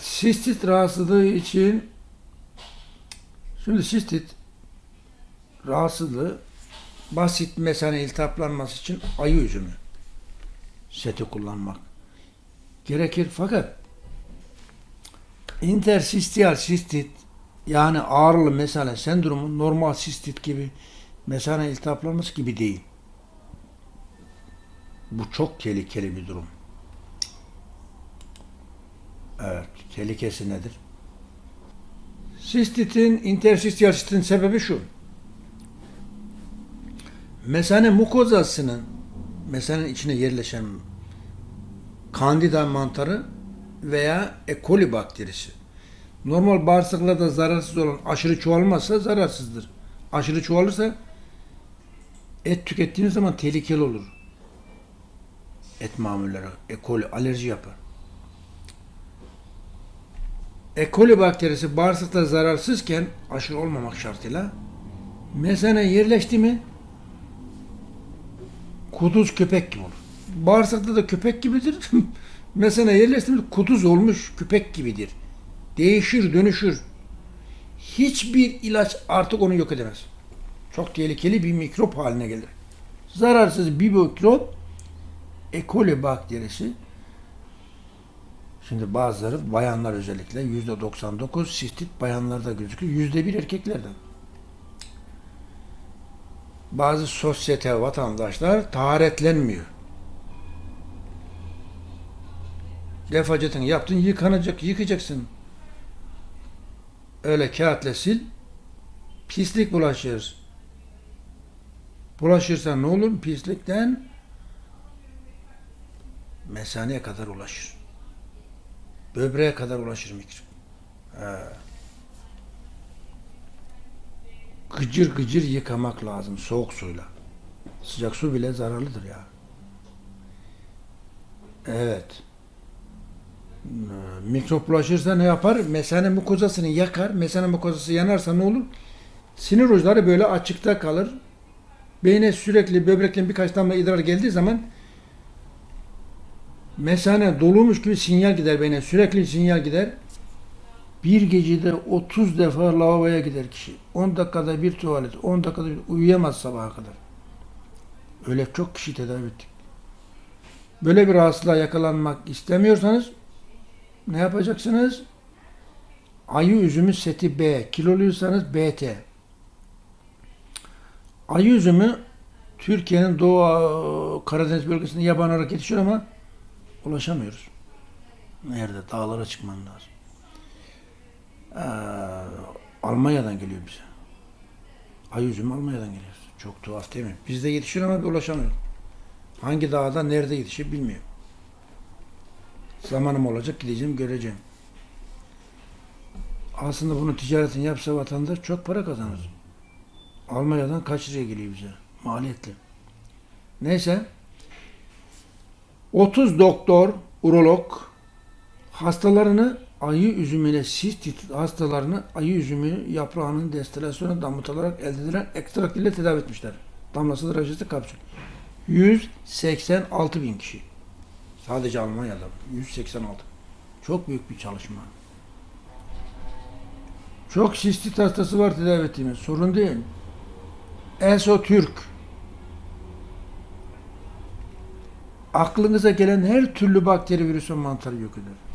Sistit rahatsızlığı için şimdi sistit rahatsızlığı basit mesane iltihaplanması için ayı üzümü seti kullanmak gerekir fakat intersistiyal sistit yani ağrılı mesane sendromu normal sistit gibi mesane iltihaplanması gibi değil. Bu çok tehlikeli bir durum. Tehlikesi nedir? Sistitin, intersistiyal sistitin sebebi şu. Mesane mukozasının, mesanenin içine yerleşen kandida mantarı veya E. coli bakterisi. Normal bağırsaklarda zararsız olan aşırı çoğalmazsa zararsızdır. Aşırı çoğalırsa et tükettiğiniz zaman tehlikeli olur. Et mamulleri, E. coli alerji yapar. E. coli bakterisi bağırsakta zararsızken aşırı olmamak şartıyla mesane yerleşti mi kuduz köpek gibi olur. Bağırsakta da köpek gibidir. mesane yerleşti mi kuduz olmuş köpek gibidir. Değişir, dönüşür. Hiçbir ilaç artık onu yok edemez. Çok tehlikeli bir mikrop haline gelir. Zararsız bir mikrop E. coli bakterisi Şimdi bazıları bayanlar özellikle yüzde 99 sistit bayanlarda gözüküyor. Yüzde bir erkeklerde. Bazı sosyete vatandaşlar taharetlenmiyor. Defacetini yaptın yıkanacak, yıkacaksın. Öyle kağıtla sil. Pislik bulaşır. Bulaşırsa ne olur? Pislikten mesaneye kadar ulaşır. Böbreğe kadar ulaşır mikrop. He. Gıcır gıcır yıkamak lazım soğuk suyla. Sıcak su bile zararlıdır ya. Evet. Ee, Mikrop bulaşırsa ne yapar? Mesane mukozasını yakar. Mesane mukozası yanarsa ne olur? Sinir uçları böyle açıkta kalır. Beyne sürekli böbrekten birkaç damla idrar geldiği zaman mesane doluymuş gibi sinyal gider beyne. Sürekli sinyal gider. Bir gecede 30 defa lavaboya gider kişi. 10 dakikada bir tuvalet, 10 dakikada bir uyuyamaz sabaha kadar. Öyle çok kişi tedavi ettik. Böyle bir rahatsızlığa yakalanmak istemiyorsanız ne yapacaksınız? Ayı üzümü seti B. Kiloluysanız BT. Ayı üzümü Türkiye'nin Doğu Karadeniz bölgesinde yaban olarak yetişiyor ama ulaşamıyoruz. Nerede? Dağlara çıkman lazım. Ee, Almanya'dan geliyor bize. Ay üzümü Almanya'dan geliyor. Çok tuhaf değil mi? Bizde yetişiyor ama ulaşamıyor. Hangi dağda nerede yetişir bilmiyorum. Zamanım olacak gideceğim göreceğim. Aslında bunu ticaretini yapsa vatandaş çok para kazanır. Almanya'dan kaç liraya geliyor bize? Maliyetli. Neyse. 30 doktor, urolog hastalarını ayı üzümüyle sistit hastalarını ayı üzümü yaprağının destilasyonu damıtılarak elde edilen ekstrak ile tedavi etmişler. Damlası derecesi kapsül. 186 bin kişi. Sadece Almanya'da. 186. Çok büyük bir çalışma. Çok sistit hastası var tedavi ettiğimiz. Sorun değil. Esotürk. Aklınıza gelen her türlü bakteri, virüs ve mantarı yok eder.